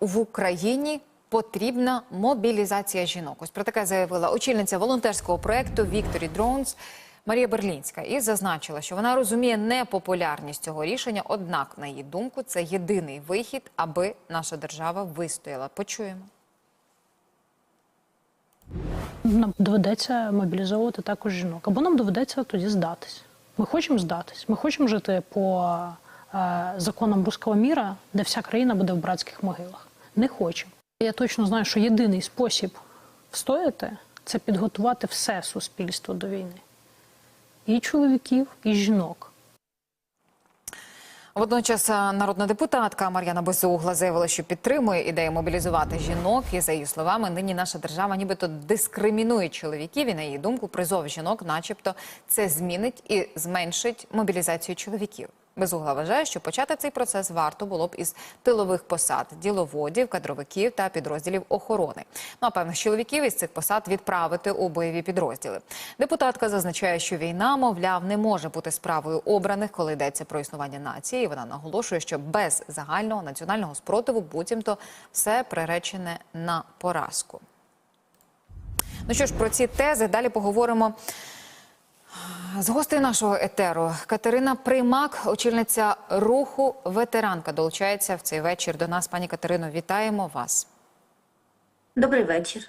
в Україні потрібна мобілізація жінок. Ось про таке заявила очільниця волонтерського проекту Вікторі Дронс Марія Берлінська і зазначила, що вона розуміє непопулярність цього рішення. Однак, на її думку, це єдиний вихід, аби наша держава вистояла. Почуємо. Нам доведеться мобілізовувати також жінок. Або нам доведеться тоді здатись. Ми хочемо здатись. Ми хочемо жити по е, законам руського міра, де вся країна буде в братських могилах. Не хочемо. Я точно знаю, що єдиний спосіб встояти це підготувати все суспільство до війни. І чоловіків, і жінок. Водночас народна депутатка Мар'яна Безугла заявила, що підтримує ідею мобілізувати жінок. І за її словами, нині наша держава нібито дискримінує чоловіків. І на її думку, призов жінок, начебто, це змінить і зменшить мобілізацію чоловіків. Безугла вважає, що почати цей процес варто було б із тилових посад, діловодів, кадровиків та підрозділів охорони. Ну а певних чоловіків із цих посад відправити у бойові підрозділи. Депутатка зазначає, що війна, мовляв, не може бути справою обраних, коли йдеться про існування нації. Вона наголошує, що без загального національного спротиву буцімто все приречене на поразку. Ну що ж, про ці тези далі поговоримо. З гостей нашого етеру Катерина Примак, очільниця руху ветеранка, долучається в цей вечір до нас. Пані Катерино, вітаємо вас. Добрий вечір.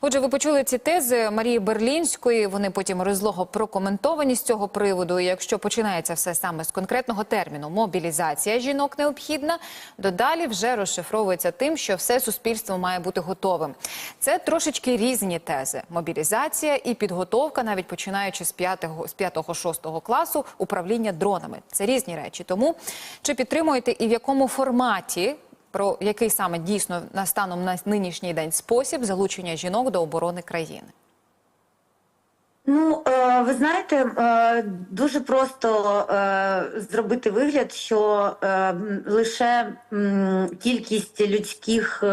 Отже, ви почули ці тези Марії Берлінської. Вони потім розлого прокоментовані з цього приводу. Якщо починається все саме з конкретного терміну мобілізація жінок необхідна, додалі вже розшифровується тим, що все суспільство має бути готовим. Це трошечки різні тези: мобілізація і підготовка, навіть починаючи з 5-го, з 5-6 класу, управління дронами. Це різні речі. Тому чи підтримуєте і в якому форматі? Про який саме дійсно на станом на нинішній день спосіб залучення жінок до оборони країни? Ну, е, ви знаєте, е, дуже просто е, зробити вигляд, що лише кількість людських,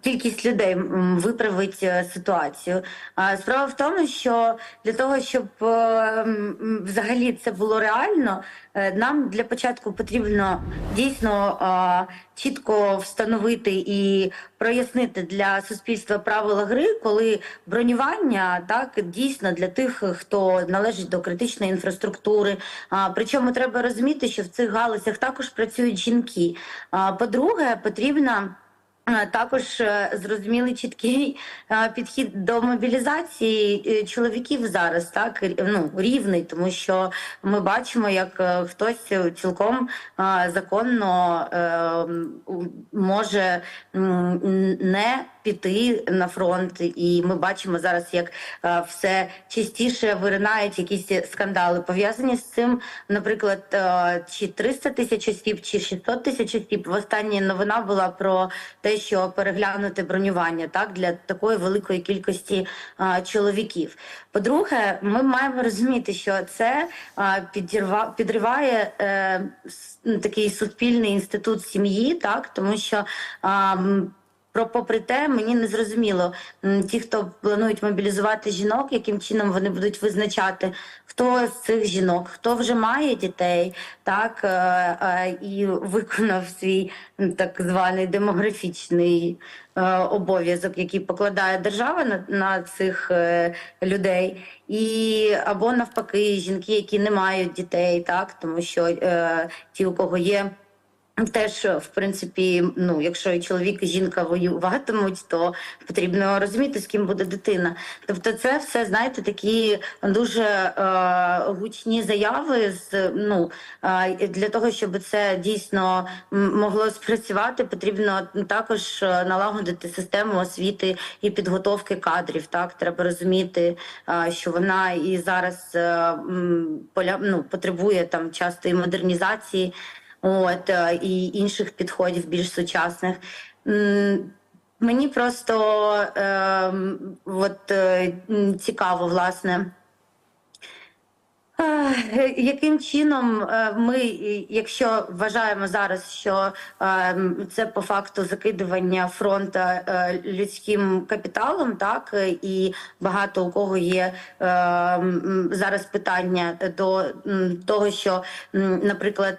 кількість людей виправить ситуацію. Справа в тому, що для того, щоб взагалі це було реально, нам для початку потрібно дійсно е, чітко встановити і прояснити для суспільства правила гри, коли бронювання так дійсно для тих, хто належить до критичної інфраструктури. Причому треба розуміти, що в цих галузях також працюють жінки. По-друге, потрібна. Також е, зрозумілий чіткий е, підхід до мобілізації е, чоловіків зараз, так ну рівний, тому що ми бачимо, як хтось цілком законно може не піти на фронт, і ми бачимо зараз, як все частіше виринають якісь скандали пов'язані з цим. Наприклад, чи 300 тисяч осіб, чи 600 тисяч осіб. В останній новина була про те, що переглянути бронювання так для такої великої кількості а, чоловіків. По-друге, ми маємо розуміти, що це а, підірва, підриває е, ну, такий суспільний інститут сім'ї, так тому що. а, про попри те, мені не зрозуміло ті, хто планують мобілізувати жінок, яким чином вони будуть визначати, хто з цих жінок, хто вже має дітей, так е, е, і виконав свій так званий демографічний е, обов'язок, який покладає держава на, на цих людей, і або навпаки, жінки, які не мають дітей, так тому що ті, у кого є. Теж, в принципі, ну, якщо і чоловік і жінка воюватимуть, то потрібно розуміти, з ким буде дитина. Тобто, це все, знаєте, такі дуже е, гучні заяви з ну е, для того, щоб це дійсно могло спрацювати, потрібно також е, налагодити систему освіти і підготовки кадрів. Так, треба розуміти, е, що вона і зараз е, поля, ну, потребує там часто і модернізації. От е, і інших підходів більш сучасних. Мені просто е, от, цікаво, власне, Яким чином е, ми, якщо вважаємо зараз, що е, це по факту закидування фронта е, людським капіталом, так? І багато у кого є зараз питання до того, що, наприклад,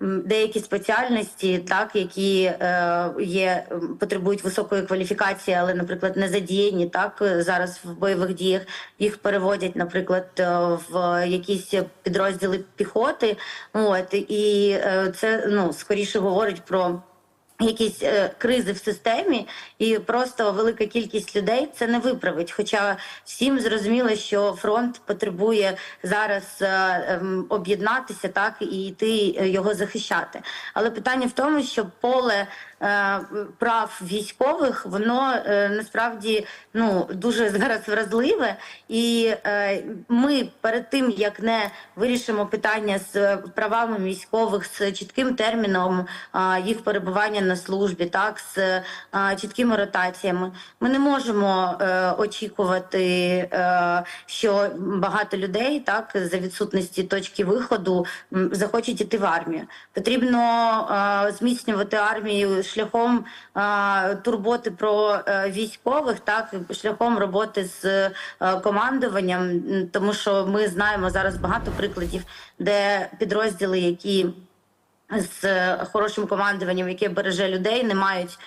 деякі спеціальності, так які є потребують високої кваліфікації, але, наприклад, не задіяні так зараз в бойових діях, їх переводять, наприклад, в якісь підрозділи піхоти. От і е, це ну скоріше говорить про. Якісь е, кризи в системі, і просто велика кількість людей це не виправить. Хоча всім зрозуміло, що фронт потребує зараз е, ем, об'єднатися, так і йти е, його захищати. Але питання в тому, що поле е, прав військових воно е, насправді ну дуже зараз вразливе, і е, ми перед тим як не вирішимо питання з правами військових з чітким терміном їх перебування на службі, так з чіткими ротаціями, ми не можемо е, очікувати, е, що багато людей так за відсутності точки виходу захочуть іти в армію. Потрібно е, зміцнювати армію шляхом турботи про е, військових, так шляхом роботи з е, командуванням, тому що ми знаємо зараз багато прикладів, де підрозділи, які з е, хорошим командуванням, яке береже людей, не мають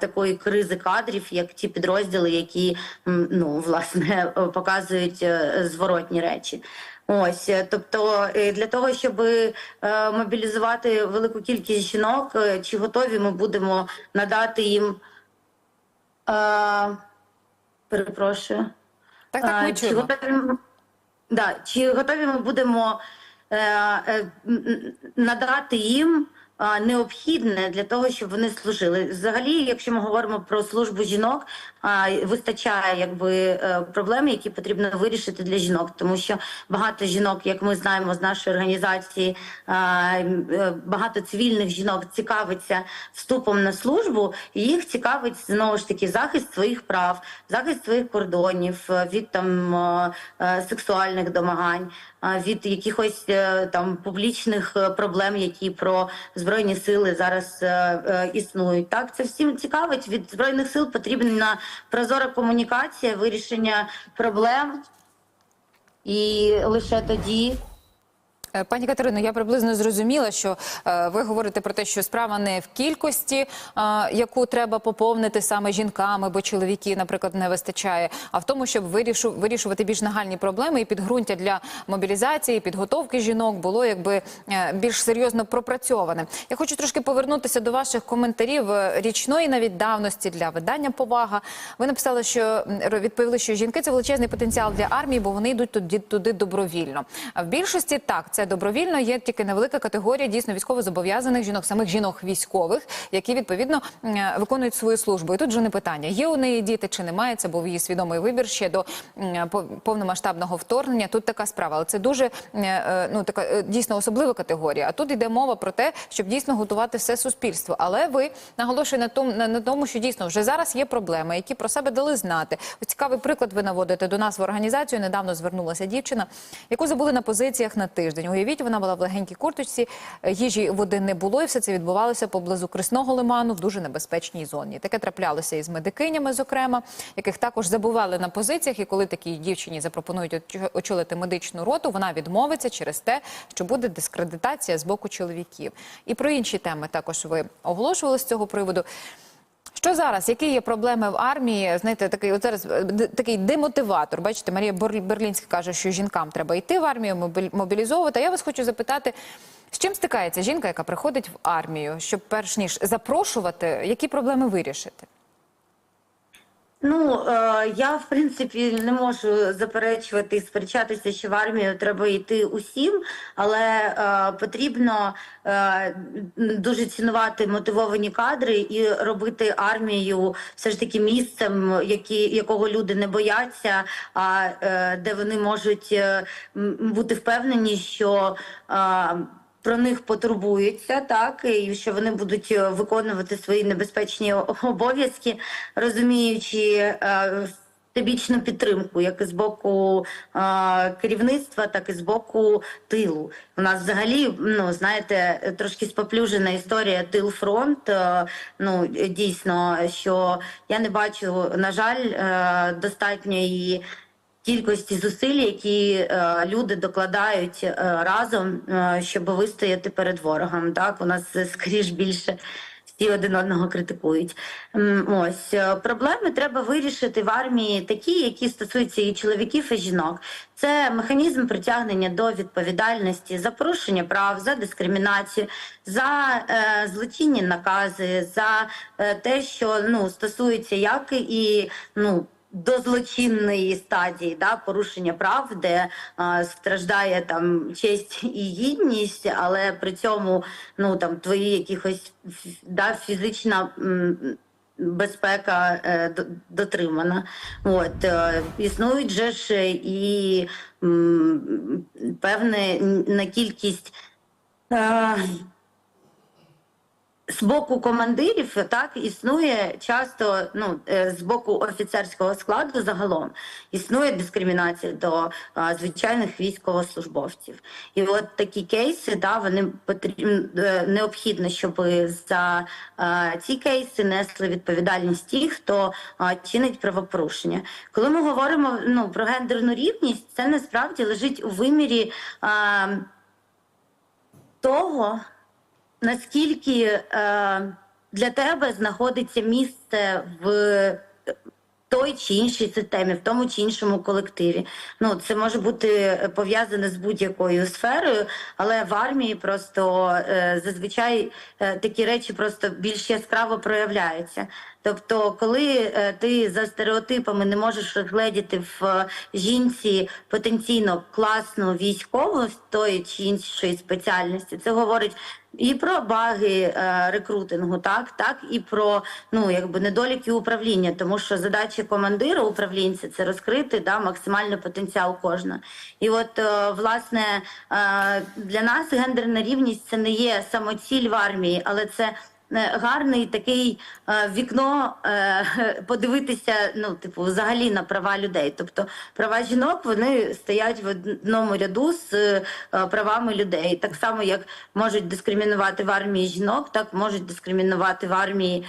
такої кризи кадрів, як ті підрозділи, які ну власне показують зворотні речі. Ось, е, тобто, е, для того, щоб е, мобілізувати велику кількість жінок, чи готові ми будемо надати їм. Перепрошую. Так, так, ми чи готові, да, чи готові ми будемо надати їм необхідне для того, щоб вони служили? Взагалі, якщо ми говоримо про службу жінок, вистачає якби е, проблем, які потрібно вирішити для жінок, тому що багато жінок, як ми знаємо з нашої організації, е, багато цивільних жінок цікавиться вступом на службу, і їх цікавить знову ж таки захист своїх прав, захист своїх кордонів е, від там сексуальних домагань, від якихось там публічних проблем, які про збройні сили зараз існують. Так, це всім цікавить. Від збройних сил потрібна прозора комунікація, вирішення проблем, і лише тоді. Е, Пані Катерино, я приблизно зрозуміла, що е, ви говорите про те, що справа не в кількості, е, яку треба поповнити саме жінками, бо чоловіків, наприклад, не вистачає, а в тому, щоб вирішу, вирішувати більш нагальні проблеми і підґрунтя для мобілізації, підготовки жінок було якби більш серйозно пропрацьоване. Я хочу трошки повернутися до ваших коментарів річної навіть давності для видання повага. Ви написали, що відповіли, що жінки це величезний потенціал для армії, бо вони йдуть туди, туди добровільно. А в більшості так це добровільно. Є тільки невелика категорія дійсно військовозобов'язаних жінок, самих жінок військових, які відповідно виконують свою службу. І тут же не питання: є у неї діти чи немає. Це був її свідомий вибір ще до м, повномасштабного вторгнення. Тут така справа, але це дуже е, е, ну така е, дійсно особлива категорія. А тут йде мова про те, щоб дійсно готувати все суспільство. Але ви наголошуєте на тому, на тому, що дійсно вже зараз є проблеми, які про себе дали знати. Ось цікавий приклад ви наводите до нас в організацію. Недавно звернулася дівчина, яку забули на позиціях на тиждень. Уявіть, вона була в легенькій курточці, е, їжі води не було, і все це відбувалося поблизу Крисного лиману в дуже небезпечній зоні. Таке траплялося із медикинями, зокрема, яких також забували на позиціях. І коли такій дівчині запропонують очо- очолити медичну роту, вона відмовиться через те, що буде дискредитація з боку чоловіків. І про інші теми також ви оголошували з цього приводу. Що зараз? Які є проблеми в армії? Знаєте, такий от зараз е, такий демотиватор. Бачите, Марія Берлінська каже, що жінкам треба йти в армію, мобілізовувати. А я вас хочу запитати, з чим стикається жінка, яка приходить в армію, щоб перш ніж запрошувати, які проблеми вирішити? Ну е, я в принципі не можу заперечувати і сперечатися, що в армію треба йти усім, але е, потрібно е, дуже цінувати мотивовані кадри і робити армію все ж таки місцем, які, якого люди не бояться, а де вони можуть бути впевнені, що про них потурбуються, так і що вони будуть е, виконувати свої небезпечні обов'язки, розуміючи е, всебічну підтримку, як і з боку е, керівництва, так і з боку тилу. У нас взагалі, ну знаєте, трошки споплюжена історія тил-фронт. Е, ну дійсно, що я не бачу, на жаль, е, достатньої. Кількості зусиль, які е, люди докладають е, разом, е, щоб вистояти перед ворогом. Так у нас скоріш більше всі один одного критикують. Ось проблеми треба вирішити в армії, такі, які стосуються і чоловіків, і жінок. Це механізм притягнення до відповідальності за порушення прав, за дискримінацію, за е, злочинні накази, за е, те, що ну стосується як і ну до злочинної стадії да, порушення прав, де а, страждає там честь і гідність, але при цьому ну там твої якихось да, фізична. м, Безпека е, дотримана. От е, існують же ж і м, певне на кількість е, з боку командирів так існує часто ну е, з боку офіцерського складу загалом існує дискримінація до а, звичайних військовослужбовців. І от такі кейси, да, вони потрібно необхідно, щоб за а, ці кейси несли відповідальність ті, хто а, чинить правопорушення. Коли ми говоримо ну про гендерну рівність, це насправді лежить у вимірі а, того наскільки е, для тебе знаходиться місце в той чи іншій системі, в тому чи іншому колективі. Ну це може бути пов'язане з будь-якою сферою, але в армії просто е, зазвичай е, такі речі просто більш яскраво проявляються. Тобто, коли е, ти за стереотипами не можеш розгледіти в е, жінці потенційно класну військову з тої чи іншої спеціальності, це говорить і про баги е, рекрутингу, так, так і про ну якби недоліки управління, тому що задача командира управлінця це розкрити да, максимальний потенціал кожного. І от е, власне е, для нас гендерна рівність це не є самоціль в армії, але це гарний такий е, вікно е, подивитися, ну типу, взагалі на права людей. Тобто права жінок вони стоять в одному ряду з е, правами людей. Так само, як можуть дискримінувати в армії жінок, так можуть дискримінувати в армії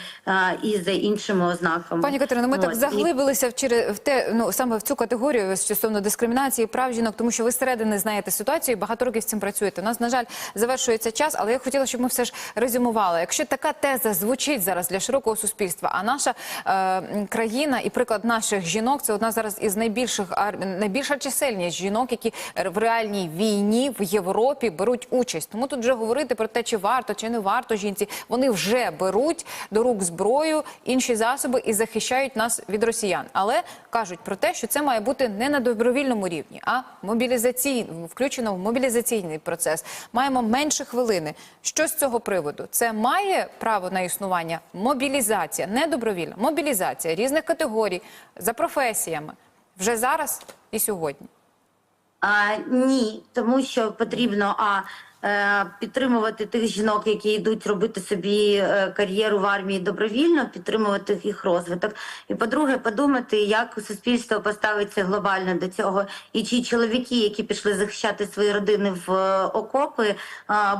і за іншими ознаками. Пані Катерино, ми От, так заглибилися в в те, ну саме в цю категорію стосовно дискримінації прав жінок, тому що ви зсередини знаєте ситуацію, і багато років з цим працюєте. У нас, на жаль, завершується час, але я хотіла, щоб ми все ж резюмували. Якщо така теза звучить зараз для широкого суспільства, а наша е, країна і приклад наших жінок це одна зараз із найбільших найбільша чисельність жінок, які в реальній війні в Європі беруть участь. Тому тут вже говорити про те, чи варто чи не варто жінці. Вони вже беруть до рук зброю, інші засоби і захищають нас від росіян. Але кажуть про те, що це має бути не на добровільному рівні, а мобілізаційно включено в мобілізаційний процес. Маємо менше хвилини. Що з цього приводу? Це має право на існування мобілізація, не добровільна мобілізація різних категорій за професіями вже зараз і сьогодні. А, ні, тому що потрібно а підтримувати тих жінок, які йдуть робити собі е, кар'єру в армії добровільно, підтримувати їх розвиток. І по-друге, подумати, як суспільство поставиться глобально до цього, і чи чоловіки, які пішли захищати свої родини в е, окопи,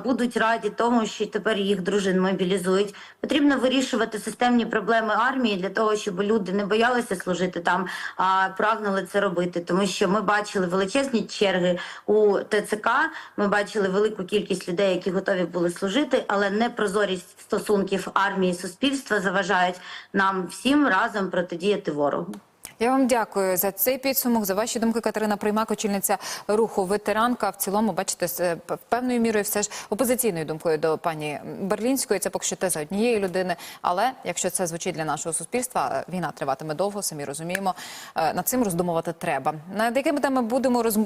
будуть раді тому, що тепер їх дружин мобілізують. Потрібно вирішувати системні проблеми армії для того, щоб люди не боялися служити там, а прагнули це робити. Тому що ми бачили величезні черги у ТЦК. Ми бачили велику кількість людей, які готові були служити, але непрозорість стосунків армії і суспільства заважають нам всім разом протидіяти ворогу. Я вам дякую за цей підсумок, за ваші думки. Катерина Приймак, очільниця руху ветеранка. В цілому, бачите, з е, певною мірою все ж опозиційною думкою до пані Берлінської. Це поки що теза однієї людини. Але якщо це звучить для нашого суспільства, е, війна триватиме довго, самі розуміємо. Е, Над цим роздумувати треба. Над якими теми будемо роз...